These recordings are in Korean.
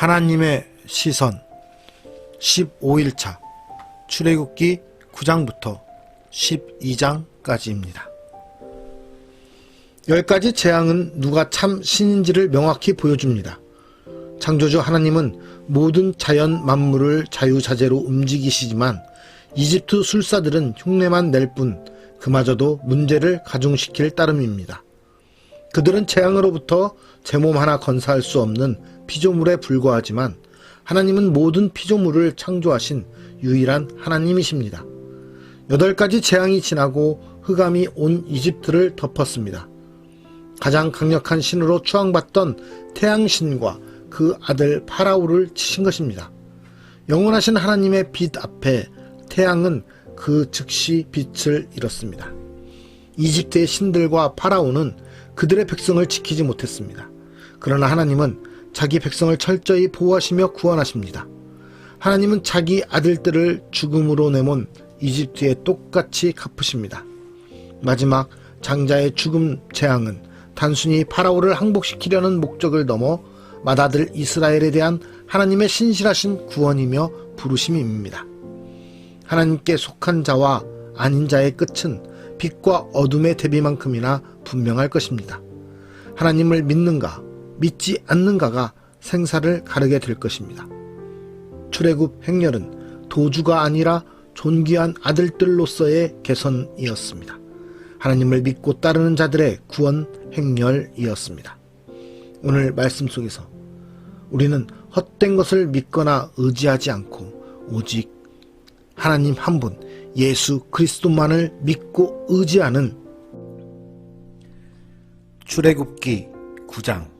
하나님의 시선 15일차 출애굽기 9장부터 12장까지입니다. 열 가지 재앙은 누가 참 신인지를 명확히 보여줍니다. 창조주 하나님은 모든 자연 만물을 자유자재로 움직이시지만 이집트 술사들은 흉내만 낼 뿐 그마저도 문제를 가중시킬 따름입니다. 그들은 재앙으로부터 제 몸 하나 건사할 수 없는 피조물에 불과하지만 하나님은 모든 피조물을 창조하신 유일한 하나님이십니다. 여덟 가지 재앙이 지나고 흑암이 온 이집트를 덮었습니다. 가장 강력한 신으로 추앙받던 태양신과 그 아들 파라오를 치신 것입니다. 영원하신 하나님의 빛 앞에 태양은 그 즉시 빛을 잃었습니다. 이집트의 신들과 파라오는 그들의 백성을 지키지 못했습니다. 그러나 하나님은 자기 백성을 철저히 보호하시며 구원하십니다. 하나님은 자기 아들들을 죽음으로 내몬 이집트에 똑같이 갚으십니다. 마지막 장자의 죽음 재앙은 단순히 파라오를 항복시키려는 목적을 넘어 맏아들 이스라엘에 대한 하나님의 신실하신 구원이며 부르심입니다. 하나님께 속한 자와 아닌 자의 끝은 빛과 어둠의 대비만큼이나 분명할 것입니다. 하나님을 믿는가, 믿지 않는가가 생사를 가르게 될 것입니다. 출애굽 행렬은 도주가 아니라 존귀한 아들들로서의 개선이었습니다. 하나님을 믿고 따르는 자들의 구원 행렬이었습니다. 오늘 말씀 속에서 우리는 헛된 것을 믿거나 의지하지 않고 오직 하나님 한 분, 예수 그리스도만을 믿고 의지하는 출애굽기 9장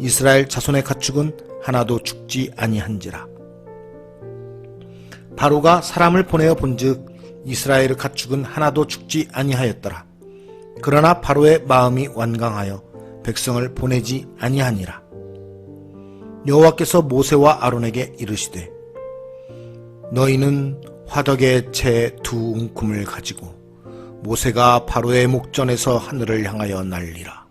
이스라엘 자손의 가축은 하나도 죽지 아니한지라. 바로가 사람을 보내어 본즉 이스라엘의 가축은 하나도 죽지 아니하였더라. 그러나 바로의 마음이 완강하여 백성을 보내지 아니하니라. 여호와께서 모세와 아론에게 이르시되 너희는 화덕의 채두 움큼을 가지고 모세가 바로의 목전에서 하늘을 향하여 날리라.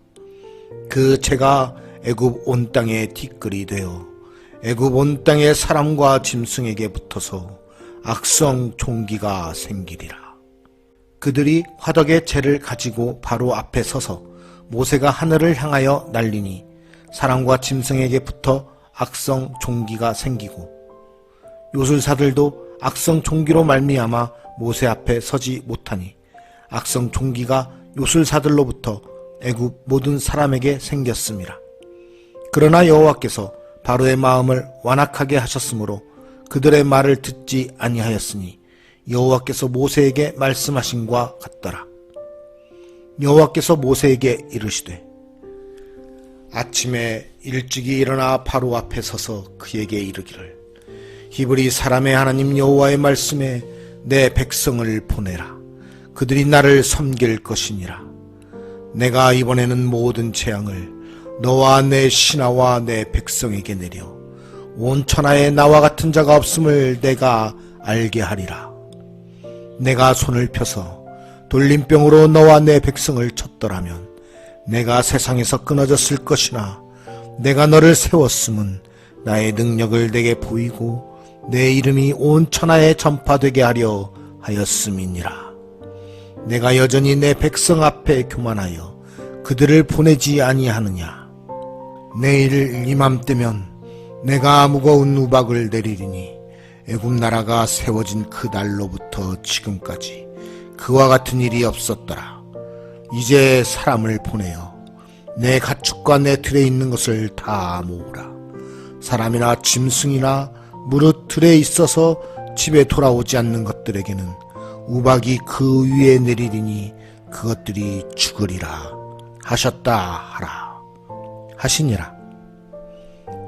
그 채가 애굽 온 땅에 티끌이 되어 애굽 온 땅의 사람과 짐승에게 붙어서 악성 종기가 생기리라. 그들이 화덕의 채를 가지고 바로 앞에 서서 모세가 하늘을 향하여 날리니 사람과 짐승에게 붙어 악성 종기가 생기고 요술사들도 악성 종기로 말미암아 모세 앞에 서지 못하니 악성 종기가 요술사들로부터 애굽 모든 사람에게 생겼습니다. 그러나 여호와께서 바로의 마음을 완악하게 하셨으므로 그들의 말을 듣지 아니하였으니 여호와께서 모세에게 말씀하신과 같더라. 여호와께서 모세에게 이르시되 아침에 일찍이 일어나 바로 앞에 서서 그에게 이르기를 히브리 사람의 하나님 여호와의 말씀에 내 백성을 보내라. 그들이 나를 섬길 것이니라. 내가 이번에는 모든 재앙을 너와 내 신하와 내 백성에게 내려 온 천하에 나와 같은 자가 없음을 내가 알게 하리라. 내가 손을 펴서 돌림병으로 너와 내 백성을 쳤더라면 내가 세상에서 끊어졌을 것이나 내가 너를 세웠음은 나의 능력을 내게 보이고 내 이름이 온 천하에 전파되게 하려 하였음이니라. 내가 여전히 내 백성 앞에 교만하여 그들을 보내지 아니하느냐. 내일 이맘때면 내가 무거운 우박을 내리리니 애굽 나라가 세워진 그 날로부터 지금까지 그와 같은 일이 없었더라. 이제 사람을 보내어 내 가축과 내 틀에 있는 것을 다 모으라. 사람이나 짐승이나 무릇 틀에 있어서 집에 돌아오지 않는 것들에게는 우박이 그 위에 내리리니 그것들이 죽으리라 하셨다 하라 하시니라.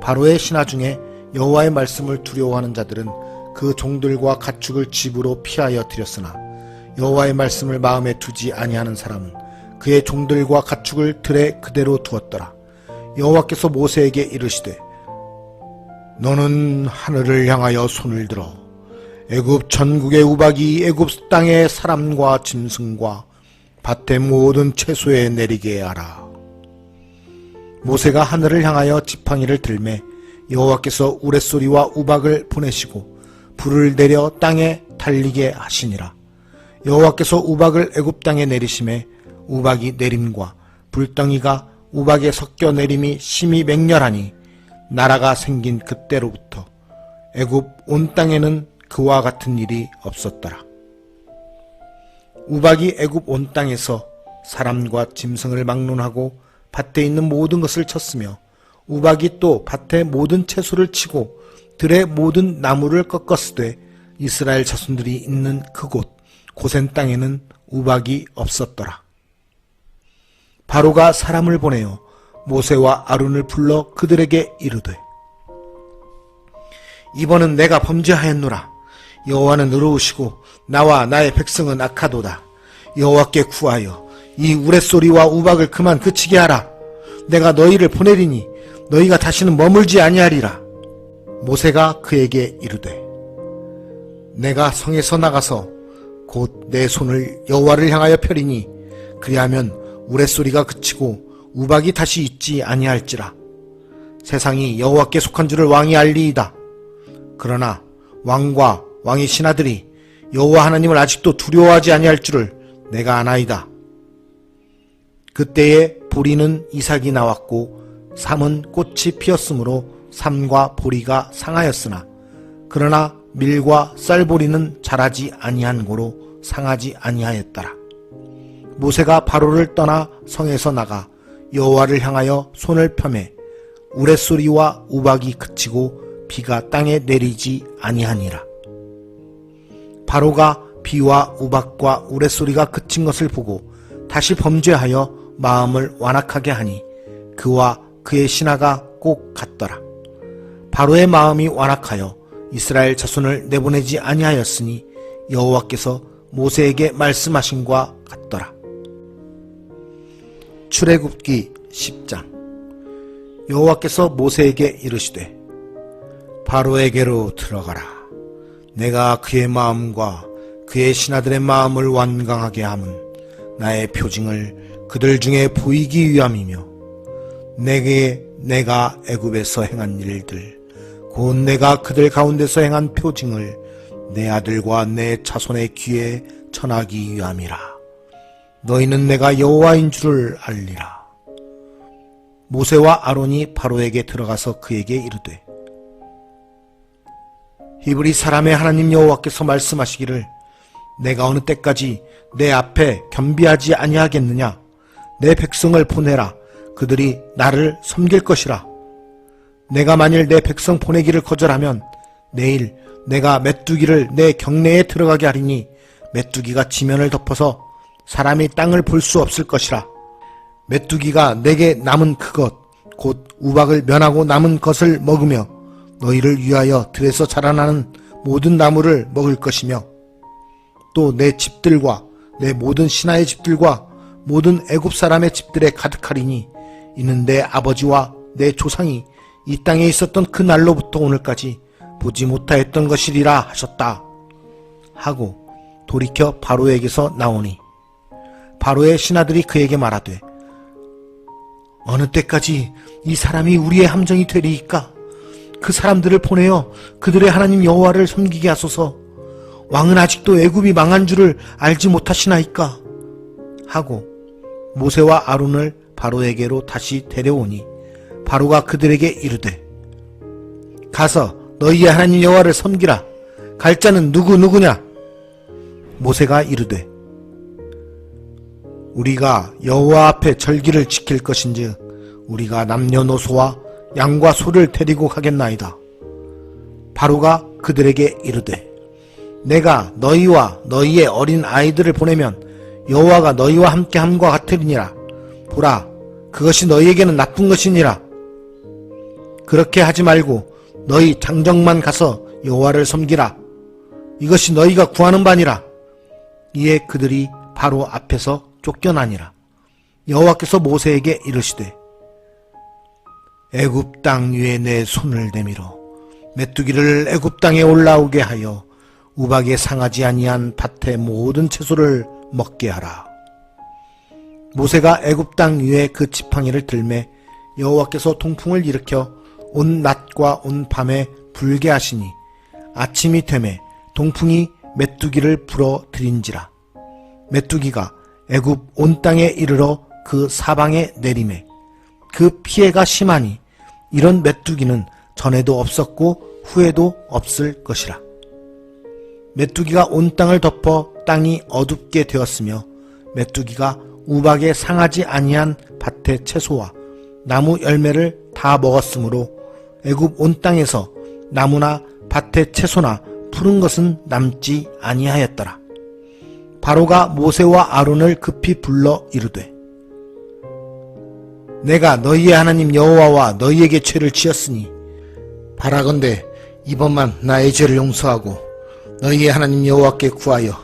바로의 신하 중에 여호와의 말씀을 두려워하는 자들은 그 종들과 가축을 집으로 피하여 들였으나 여호와의 말씀을 마음에 두지 아니하는 사람은 그의 종들과 가축을 들에 그대로 두었더라. 여호와께서 모세에게 이르시되 너는 하늘을 향하여 손을 들어 애굽 전국의 우박이 애굽 땅의 사람과 짐승과 밭의 모든 채소에 내리게 하라. 모세가 하늘을 향하여 지팡이를 들매 여호와께서 우레소리와 우박을 보내시고 불을 내려 땅에 달리게 하시니라. 여호와께서 우박을 애굽 땅에 내리심에 우박이 내림과 불덩이가 우박에 섞여 내림이 심히 맹렬하니 나라가 생긴 그때로부터 애굽 온 땅에는 그와 같은 일이 없었더라. 우박이 애굽 온 땅에서 사람과 짐승을 막론하고 밭에 있는 모든 것을 쳤으며 우박이 또 밭의 모든 채소를 치고 들의 모든 나무를 꺾었으되 이스라엘 자손들이 있는 그곳 고센 땅에는 우박이 없었더라. 바로가 사람을 보내어 모세와 아론을 불러 그들에게 이르되 이번은 내가 범죄하였노라 여호와는 의로우시고 나와 나의 백성은 악하도다 여호와께 구하여 이 우레소리와 우박을 그만 그치게 하라. 내가 너희를 보내리니 너희가 다시는 머물지 아니하리라. 모세가 그에게 이르되 내가 성에서 나가서 곧 내 손을 여호와를 향하여 펴리니 그리하면 우레소리가 그치고 우박이 다시 있지 아니할지라. 세상이 여호와께 속한 줄을 왕이 알리이다. 그러나 왕과 왕의 신하들이 여호와 하나님을 아직도 두려워하지 아니할 줄을 내가 아나이다 그때에 보리는 이삭이 나왔고 삼은 꽃이 피었으므로 삼과 보리가 상하였으나 그러나 밀과 쌀보리는 자라지 아니한 고로 상하지 아니하였더라. 모세가 바로를 떠나 성에서 나가 여호와를 향하여 손을 펴매 우레소리와 우박이 그치고 비가 땅에 내리지 아니하니라. 바로가 비와 우박과 우레소리가 그친 것을 보고 다시 범죄하여 마음을 완악하게 하니 그와 그의 신하가 꼭 같더라. 바로의 마음이 완악하여 이스라엘 자손을 내보내지 아니하였으니 여호와께서 모세에게 말씀하신과 같더라. 출애굽기 10장 여호와께서 모세에게 이르시되 바로에게로 들어가라. 내가 그의 마음과 그의 신하들의 마음을 완강하게 함은 나의 표징을 그들 중에 보이기 위함이며 내게 내가 애굽에서 행한 일들 곧 내가 그들 가운데서 행한 표징을 내 아들과 내 자손의 귀에 전하기 위함이라. 너희는 내가 여호와인 줄을 알리라. 모세와 아론이 바로에게 들어가서 그에게 이르되 히브리 사람의 하나님 여호와께서 말씀하시기를 내가 어느 때까지 내 앞에 겸비하지 아니하겠느냐 내 백성을 보내라. 그들이 나를 섬길 것이라. 내가 만일 내 백성 보내기를 거절하면 내일 내가 메뚜기를 내 경내에 들어가게 하리니 메뚜기가 지면을 덮어서 사람이 땅을 볼 수 없을 것이라. 메뚜기가 내게 남은 그것 곧 우박을 면하고 남은 것을 먹으며 너희를 위하여 들에서 자라나는 모든 나무를 먹을 것이며 또 내 집들과 내 모든 신하의 집들과 모든 애굽 사람의 집들에 가득하리니 이는 내 아버지와 내 조상이 이 땅에 있었던 그 날로부터 오늘까지 보지 못하였던 것이리라 하셨다. 하고 돌이켜 바로에게서 나오니 바로의 신하들이 그에게 말하되 어느 때까지 이 사람이 우리의 함정이 되리이까? 그 사람들을 보내어 그들의 하나님 여호와를 섬기게 하소서. 왕은 아직도 애굽이 망한 줄을 알지 못하시나이까? 하고 모세와 아론을 바로에게로 다시 데려오니 바로가 그들에게 이르되 가서 너희의 하나님 여호와를 섬기라. 갈 자는 누구 누구냐? 모세가 이르되 우리가 여호와 앞에 절기를 지킬 것인즉 우리가 남녀노소와 양과 소를 데리고 가겠나이다. 바로가 그들에게 이르되 내가 너희와 너희의 어린 아이들을 보내면 여호와가 너희와 함께 함과 같으리니라. 보라, 그것이 너희에게는 나쁜 것이니라. 그렇게 하지 말고 너희 장정만 가서 여호와를 섬기라. 이것이 너희가 구하는 바니라. 이에 그들이 바로 앞에서 쫓겨나니라. 여호와께서 모세에게 이르시되 애굽 땅 위에 내 손을 내밀어 메뚜기를 애굽 땅에 올라오게 하여 우박에 상하지 아니한 밭의 모든 채소를 먹게 하라. 모세가 애굽 땅 위에 그 지팡이를 들매 여호와께서 통풍을 일으켜 온 낮과 온 밤에 불게 하시니 아침이 되매 동풍이 메뚜기를 불어 들인지라 메뚜기가 애굽 온 땅에 이르러 그 사방에 내림에 그 피해가 심하니 이런 메뚜기는 전에도 없었고 후에도 없을 것이라 메뚜기가 온 땅을 덮어 땅이 어둡게 되었으며 메뚜기가 우박에 상하지 아니한 밭의 채소와 나무 열매를 다 먹었으므로 애굽 온 땅에서 나무나 밭의 채소나 푸른 것은 남지 아니하였더라. 바로가 모세와 아론을 급히 불러 이르되 내가 너희의 하나님 여호와와 너희에게 죄를 지었으니 바라건대 이번만 나의 죄를 용서하고 너희의 하나님 여호와께 구하여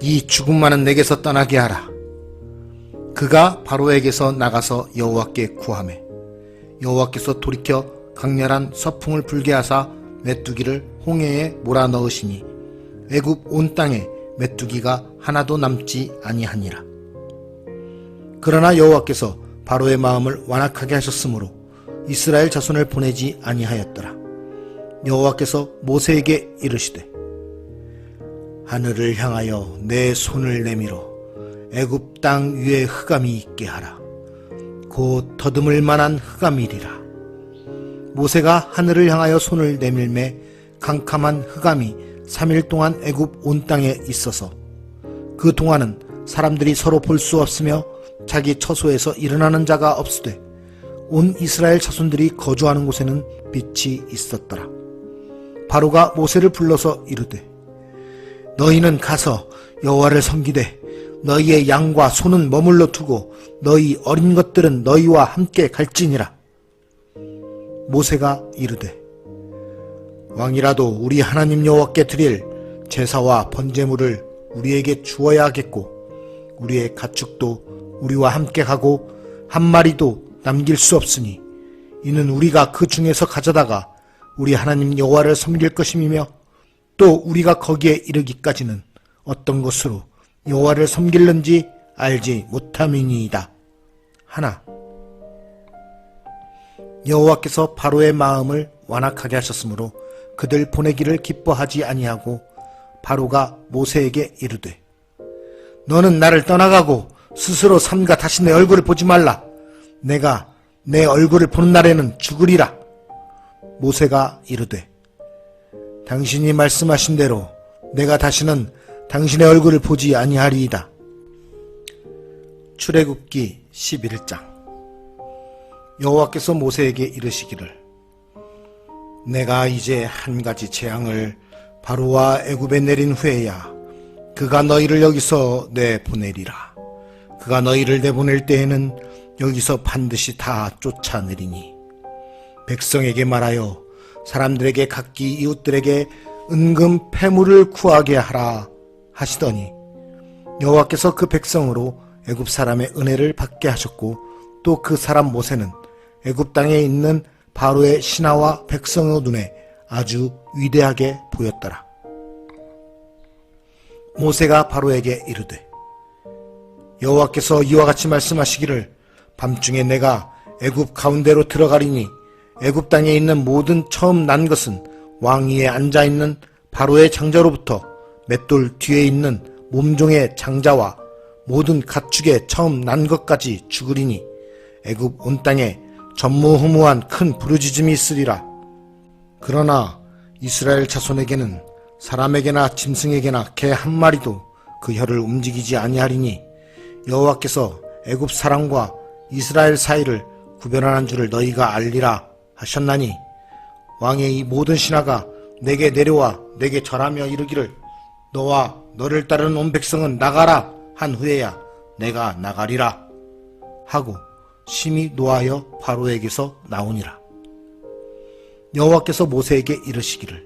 이 죽음 많은 내게서 떠나게 하라. 그가 바로에게서 나가서 여호와께 구하매 여호와께서 돌이켜 강렬한 서풍을 불게 하사 메뚜기를 홍해에 몰아 넣으시니 애굽 온 땅에 메뚜기가 하나도 남지 아니하니라. 그러나 여호와께서 바로의 마음을 완악하게 하셨으므로 이스라엘 자손을 보내지 아니하였더라. 여호와께서 모세에게 이르시되 하늘을 향하여 내 손을 내밀어 애굽 땅 위에 흑암이 있게 하라. 곧 더듬을 만한 흑암이리라. 모세가 하늘을 향하여 손을 내밀매 캄캄한 흑암이 3일 동안 애굽 온 땅에 있어서 그 동안은 사람들이 서로 볼 수 없으며 자기 처소에서 일어나는 자가 없으되 온 이스라엘 자손들이 거주하는 곳에는 빛이 있었더라. 바로가 모세를 불러서 이르되 너희는 가서 여호와를 섬기되 너희의 양과 소는 머물러 두고 너희 어린 것들은 너희와 함께 갈지니라. 모세가 이르되 왕이라도 우리 하나님 여호와께 드릴 제사와 번제물을 우리에게 주어야 하겠고 우리의 가축도 우리와 함께 가고 한 마리도 남길 수 없으니 이는 우리가 그 중에서 가져다가 우리 하나님 여호와를 섬길 것임이며 또 우리가 거기에 이르기까지는 어떤 것으로 여호와를 섬길는지 알지 못함이니이다. 하나 여호와께서 바로의 마음을 완악하게 하셨으므로 그들 보내기를 기뻐하지 아니하고 바로가 모세에게 이르되 너는 나를 떠나가고 스스로 삼가 다시 내 얼굴을 보지 말라. 내가 내 얼굴을 보는 날에는 죽으리라. 모세가 이르되 당신이 말씀하신 대로 내가 다시는 당신의 얼굴을 보지 아니하리이다. 출애굽기 11장 여호와께서 모세에게 이르시기를 내가 이제 한 가지 재앙을 바로와 애굽에 내린 후에야 그가 너희를 여기서 내보내리라. 그가 너희를 내보낼 때에는 여기서 반드시 다 쫓아내리니 백성에게 말하여 사람들에게 각기 이웃들에게 은금 패물을 구하게 하라 하시더니 여호와께서 그 백성으로 애굽 사람의 은혜를 받게 하셨고 또 그 사람 모세는 애굽 땅에 있는 바로의 신하와 백성의 눈에 아주 위대하게 보였더라. 모세가 바로에게 이르되 여호와께서 이와 같이 말씀하시기를 밤중에 내가 애굽 가운데로 들어가리니 애굽 땅에 있는 모든 처음 난 것은 왕위에 앉아 있는 바로의 장자로부터 맷돌 뒤에 있는 몸종의 장자와 모든 가축의 처음 난 것까지 죽으리니 애굽 온 땅에 전무후무한 큰 부르짖음이 있으리라. 그러나 이스라엘 자손에게는 사람에게나 짐승에게나 개 한 마리도 그 혀를 움직이지 아니하리니 여호와께서 애굽 사람과 이스라엘 사이를 구별하는 줄을 너희가 알리라 하셨나니 왕의 이 모든 신하가 내게 내려와 내게 절하며 이르기를 너와 너를 따르는 온 백성은 나가라 한 후에야 내가 나가리라 하고 심히 노하여 바로에게서 나오니라. 여호와께서 모세에게 이르시기를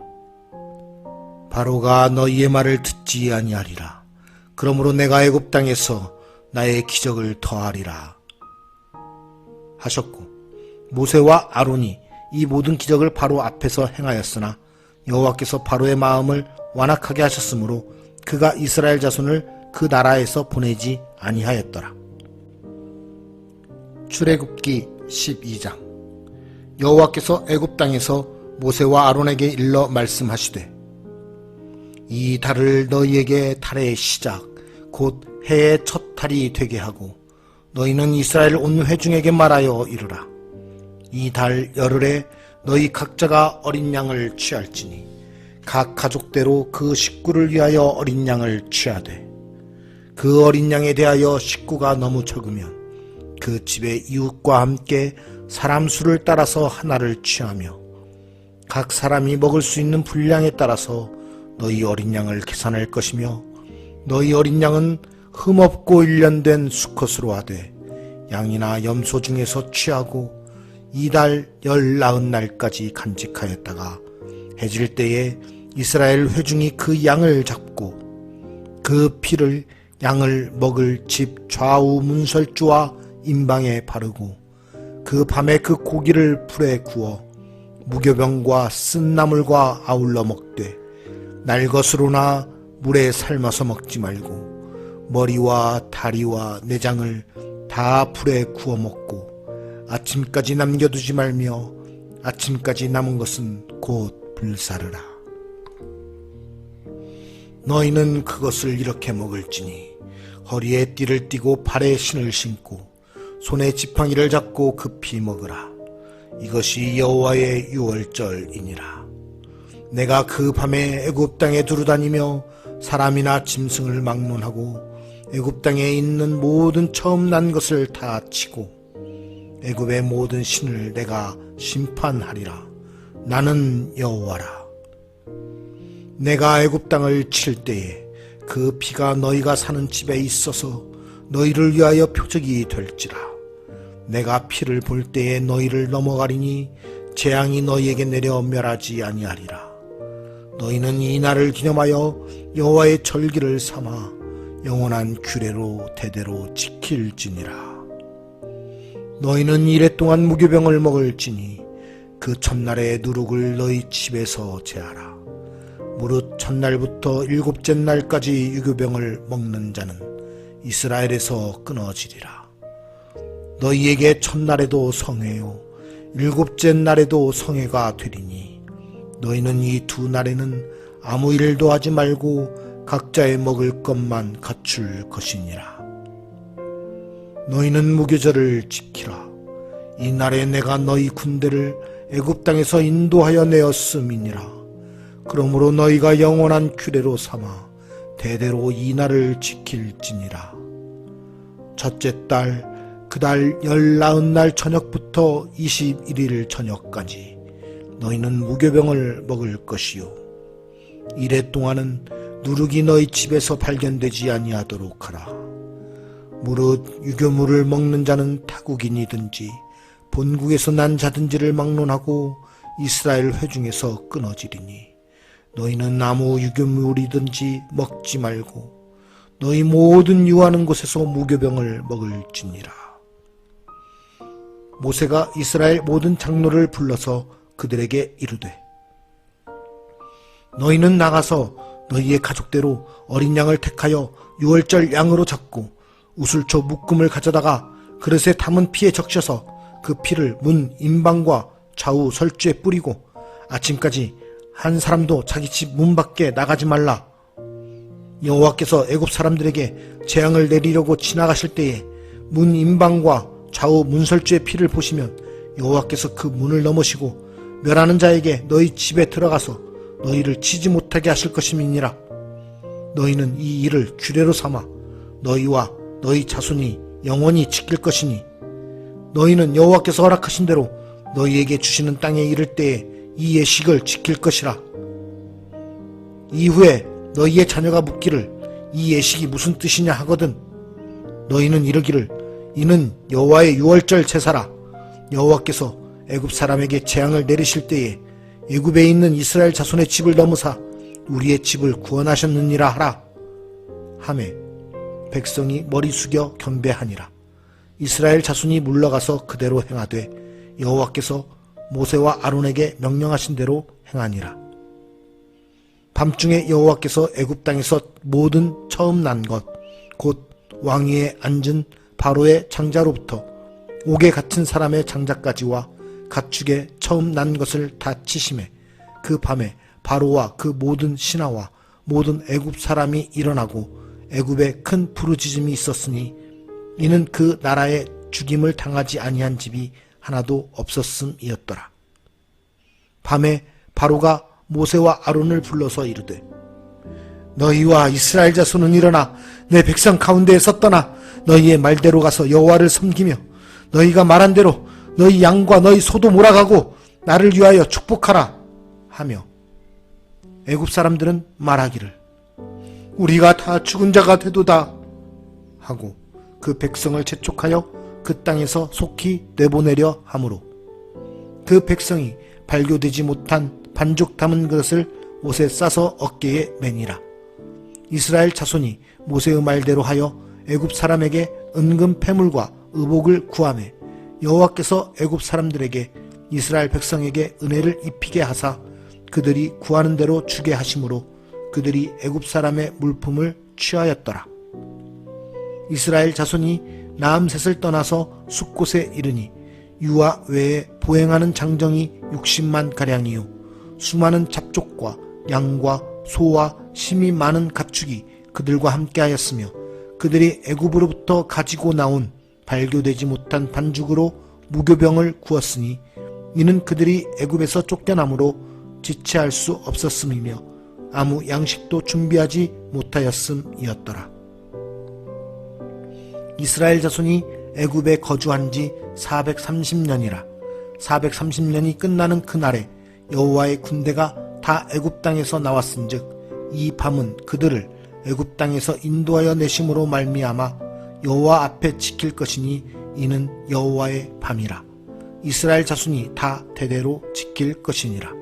바로가 너희의 말을 듣지 아니하리라. 그러므로 내가 애굽 땅에서 나의 기적을 더하리라 하셨고 모세와 아론이 이 모든 기적을 바로 앞에서 행하였으나 여호와께서 바로의 마음을 완악하게 하셨으므로 그가 이스라엘 자손을 그 나라에서 보내지 아니하였더라. 출애굽기 12장 여호와께서 애굽 땅에서 모세와 아론에게 일러 말씀하시되 이 달을 너희에게 달의 시작 곧 해의 첫 달이 되게 하고 너희는 이스라엘 온 회중에게 말하여 이르라 이 달 열흘에 너희 각자가 어린 양을 취할지니 각 가족대로 그 식구를 위하여 어린 양을 취하되 그 어린 양에 대하여 식구가 너무 적으면 그 집의 이웃과 함께 사람 수를 따라서 하나를 취하며 각 사람이 먹을 수 있는 분량에 따라서 너희 어린 양을 계산할 것이며 너희 어린 양은 흠없고 일련된 수컷으로 하되 양이나 염소 중에서 취하고 이달 열 나흔 날까지 간직하였다가 해질 때에 이스라엘 회중이 그 양을 잡고 그 피를 양을 먹을 집 좌우 문설주와 임방에 바르고 그 밤에 그 고기를 불에 구워 무교병과 쓴 나물과 아울러 먹되 날것으로나 물에 삶아서 먹지 말고 머리와 다리와 내장을 다 불에 구워 먹고 아침까지 남겨두지 말며 아침까지 남은 것은 곧 불사르라. 너희는 그것을 이렇게 먹을지니 허리에 띠를 띠고 발에 신을 신고 손에 지팡이를 잡고 급히 먹으라. 이것이 여호와의 유월절이니라. 내가 그 밤에 애굽 땅에 두루다니며 사람이나 짐승을 막론하고 애굽 땅에 있는 모든 처음 난 것을 다 치고 애굽의 모든 신을 내가 심판하리라. 나는 여호와라. 내가 애굽 땅을 칠 때에 그 피가 너희가 사는 집에 있어서 너희를 위하여 표적이 될지라. 내가 피를 볼 때에 너희를 넘어가리니 재앙이 너희에게 내려 멸하지 아니하리라. 너희는 이 날을 기념하여 여호와의 절기를 삼아 영원한 규례로 대대로 지킬지니라. 너희는 이래 동안 무교병을 먹을지니 그 첫날의 누룩을 너희 집에서 제하라. 무릇 첫날부터 일곱째 날까지 유교병을 먹는 자는 이스라엘에서 끊어지리라. 너희에게 첫날에도 성회요 일곱째 날에도 성회가 되리니 너희는 이 두 날에는 아무 일도 하지 말고 각자의 먹을 것만 갖출 것이니라. 너희는 무교절을 지키라. 이 날에 내가 너희 군대를 애굽 땅에서 인도하여 내었음이니라. 그러므로 너희가 영원한 규례로 삼아 대대로 이 날을 지킬지니라. 첫째 달, 그달 열나흔 날 저녁부터 21일 저녁까지 너희는 무교병을 먹을 것이요. 이래 동안은 누룩이 너희 집에서 발견되지 아니하도록 하라. 무릇 유교물을 먹는 자는 타국인이든지 본국에서 난 자든지를 막론하고 이스라엘 회중에서 끊어지리니 너희는 아무 유교물이든지 먹지 말고 너희 모든 유하는 곳에서 무교병을 먹을지니라. 모세가 이스라엘 모든 장로를 불러서 그들에게 이르되 너희는 나가서 너희의 가족대로 어린 양을 택하여 유월절 양으로 잡고 우슬초 묶음을 가져다가 그릇에 담은 피에 적셔서 그 피를 문 임방과 좌우 설주에 뿌리고 아침까지 한 사람도 자기 집 문 밖에 나가지 말라. 여호와께서 애굽 사람들에게 재앙을 내리려고 지나가실 때에 문 임방과 좌우 문설주의 피를 보시면 여호와께서 그 문을 넘으시고 멸하는 자에게 너희 집에 들어가서 너희를 치지 못하게 하실 것임이니라. 너희는 이 일을 규례로 삼아 너희와 너희 자손이 영원히 지킬 것이니 너희는 여호와께서 허락하신 대로 너희에게 주시는 땅에 이를 때에 이 예식을 지킬 것이라. 이후에 너희의 자녀가 묻기를 이 예식이 무슨 뜻이냐 하거든 너희는 이르기를 이는 여호와의 유월절 제사라 여호와께서 애굽 사람에게 재앙을 내리실 때에 애굽에 있는 이스라엘 자손의 집을 넘으사 우리의 집을 구원하셨느니라 하라 하매 백성이 머리 숙여 경배하니라. 이스라엘 자손이 물러가서 그대로 행하되 여호와께서 모세와 아론에게 명령하신 대로 행하니라. 밤중에 여호와께서 애굽 땅에서 모든 처음 난 것 곧 왕위에 앉은 바로의 장자로부터 옥에 갇힌 사람의 장자까지와 가축의 처음 난 것을 다 치심해 그 밤에 바로와 그 모든 신하와 모든 애굽 사람이 일어나고 애굽에 큰 부르짖음이 있었으니 이는 그 나라에 죽임을 당하지 아니한 집이 하나도 없었음이었더라. 밤에 바로가 모세와 아론을 불러서 이르되 너희와 이스라엘 자손은 일어나 내 백성 가운데에 섰더나 너희의 말대로 가서 여호와를 섬기며 너희가 말한 대로 너희 양과 너희 소도 몰아가고 나를 위하여 축복하라 하며 애굽 사람들은 말하기를 우리가 다 죽은 자가 되도다 하고 그 백성을 재촉하여 그 땅에서 속히 내보내려 하므로 그 백성이 발교되지 못한 반죽 담은 그릇을 옷에 싸서 어깨에 매니라. 이스라엘 자손이 모세의 말대로 하여 애굽 사람에게 은금 패물과 의복을 구하매 여호와께서 애굽 사람들에게 이스라엘 백성에게 은혜를 입히게 하사 그들이 구하는 대로 주게 하심으로 그들이 애굽 사람의 물품을 취하였더라. 이스라엘 자손이 나암셋을 떠나서 숲곳에 이르니 유아 외에 보행하는 장정이 60만 가량이요 수많은 잡족과 양과 소와 심이 많은 가축이 그들과 함께하였으며 그들이 애굽으로부터 가지고 나온 발교되지 못한 반죽으로 무교병을 구웠으니 이는 그들이 애굽에서 쫓겨남으로 지체할 수 없었음이며 아무 양식도 준비하지 못하였음이었더라. 이스라엘 자손이 애굽에 거주한 지 430년이라 430년이 끝나는 그날에 여호와의 군대가 다 애굽 땅에서 나왔은즉 이 밤은 그들을 애굽 땅에서 인도하여 내심으로 말미암아 여호와 앞에 지킬 것이니 이는 여호와의 밤이라 이스라엘 자손이 다 대대로 지킬 것이니라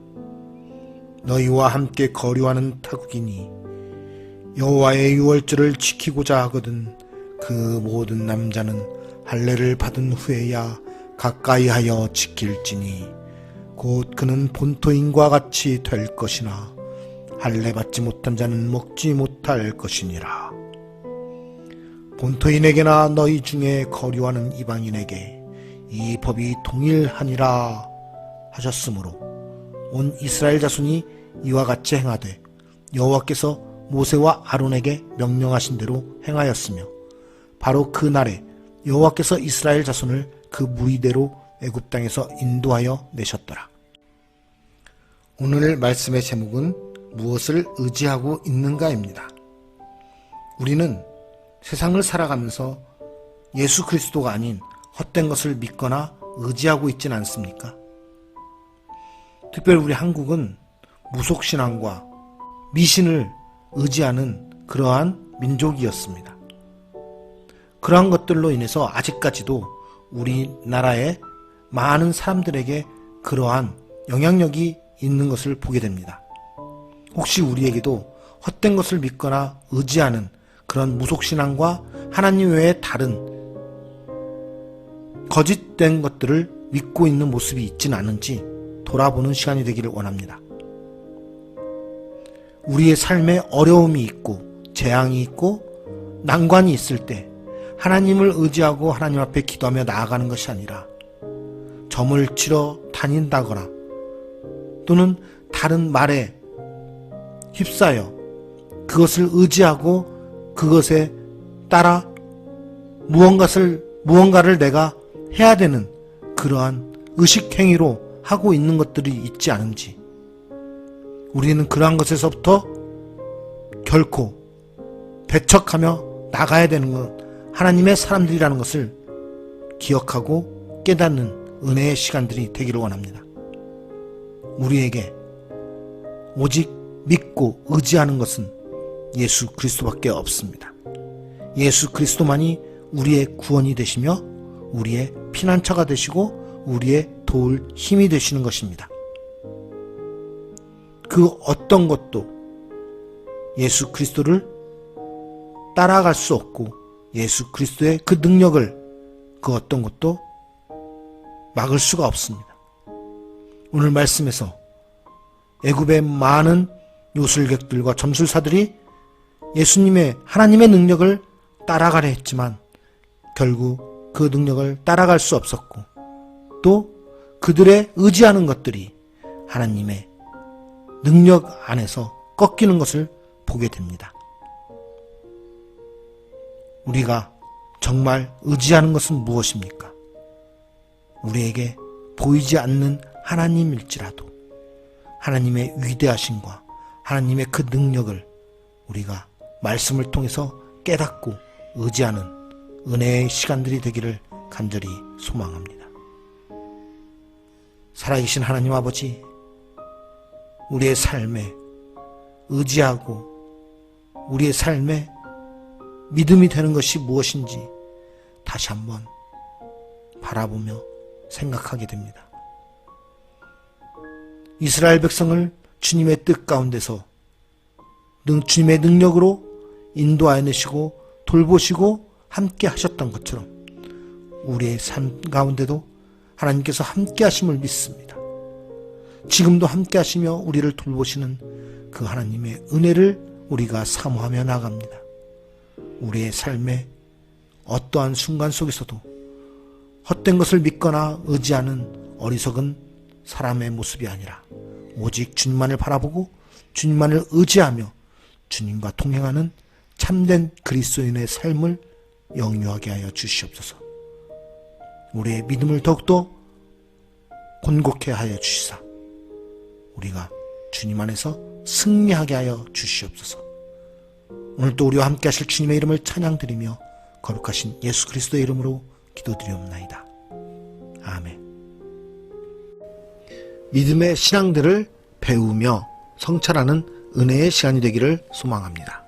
너희와 함께 거류하는 타국이니 여호와의 유월절을 지키고자 하거든 그 모든 남자는 할례를 받은 후에야 가까이 하여 지킬지니 곧 그는 본토인과 같이 될 것이나 할례 받지 못한 자는 먹지 못할 것이니라. 본토인에게나 너희 중에 거류하는 이방인에게 이 법이 동일하니라 하셨으므로 온 이스라엘 자손이 이와 같이 행하되 여호와께서 모세와 아론에게 명령하신 대로 행하였으며 바로 그 날에 여호와께서 이스라엘 자손을 그 무리대로 애굽 땅에서 인도하여 내셨더라. 오늘 말씀의 제목은 무엇을 의지하고 있는가입니다. 우리는 세상을 살아가면서 예수 그리스도가 아닌 헛된 것을 믿거나 의지하고 있진 않습니까? 특별히 우리 한국은 무속신앙과 미신을 의지하는 그러한 민족이었습니다. 그러한 것들로 인해서 아직까지도 우리나라의 많은 사람들에게 그러한 영향력이 있는 것을 보게 됩니다. 혹시 우리에게도 헛된 것을 믿거나 의지하는 그런 무속신앙과 하나님 외에 다른 거짓된 것들을 믿고 있는 모습이 있진 않은지 돌아보는 시간이 되기를 원합니다. 우리의 삶에 어려움이 있고 재앙이 있고 난관이 있을 때 하나님을 의지하고 하나님 앞에 기도하며 나아가는 것이 아니라 점을 치러 다닌다거나 또는 다른 말에 휩싸여 그것을 의지하고 그것에 따라 무언가를 무언가를 내가 해야 되는 그러한 의식 행위로 하고 있는 것들이 있지 않은지 우리는 그러한 것에서부터 결코 배척하며 나가야 되는 것 하나님의 사람들이라는 것을 기억하고 깨닫는 은혜의 시간들이 되기를 원합니다. 우리에게 오직 믿고 의지하는 것은 예수 그리스도밖에 없습니다. 예수 그리스도만이 우리의 구원이 되시며 우리의 피난처가 되시고 우리의 도울 힘이 되시는 것입니다. 그 어떤 것도 예수 그리스도를 따라갈 수 없고 예수 그리스도의 그 능력을 그 어떤 것도 막을 수가 없습니다. 오늘 말씀에서 애굽의 많은 요술객들과 점술사들이 예수님의 하나님의 능력을 따라가려 했지만 결국 그 능력을 따라갈 수 없었고 또 그들의 의지하는 것들이 하나님의 능력 안에서 꺾이는 것을 보게 됩니다. 우리가 정말 의지하는 것은 무엇입니까? 우리에게 보이지 않는 하나님일지라도 하나님의 위대하심과 하나님의 그 능력을 우리가 말씀을 통해서 깨닫고 의지하는 은혜의 시간들이 되기를 간절히 소망합니다. 살아계신 하나님 아버지, 우리의 삶에 의지하고 우리의 삶에 믿음이 되는 것이 무엇인지 다시 한번 바라보며 생각하게 됩니다. 이스라엘 백성을 주님의 뜻 가운데서 주님의 능력으로 인도하여 내시고 돌보시고 함께 하셨던 것처럼 우리의 삶 가운데도 하나님께서 함께 하심을 믿습니다. 지금도 함께 하시며 우리를 돌보시는 그 하나님의 은혜를 우리가 사모하며 나갑니다. 우리의 삶의 어떠한 순간 속에서도 헛된 것을 믿거나 의지하는 어리석은 사람의 모습이 아니라 오직 주님만을 바라보고 주님만을 의지하며 주님과 동행하는 참된 그리스도인의 삶을 영유하게 하여 주시옵소서. 우리의 믿음을 더욱더 곤곡해 하여 주시사 우리가 주님 안에서 승리하게 하여 주시옵소서. 오늘도 우리와 함께 하실 주님의 이름을 찬양드리며 거룩하신 예수 그리스도의 이름으로 기도드리옵나이다. 아멘. 믿음의 신앙들을 배우며 성찰하는 은혜의 시간이 되기를 소망합니다.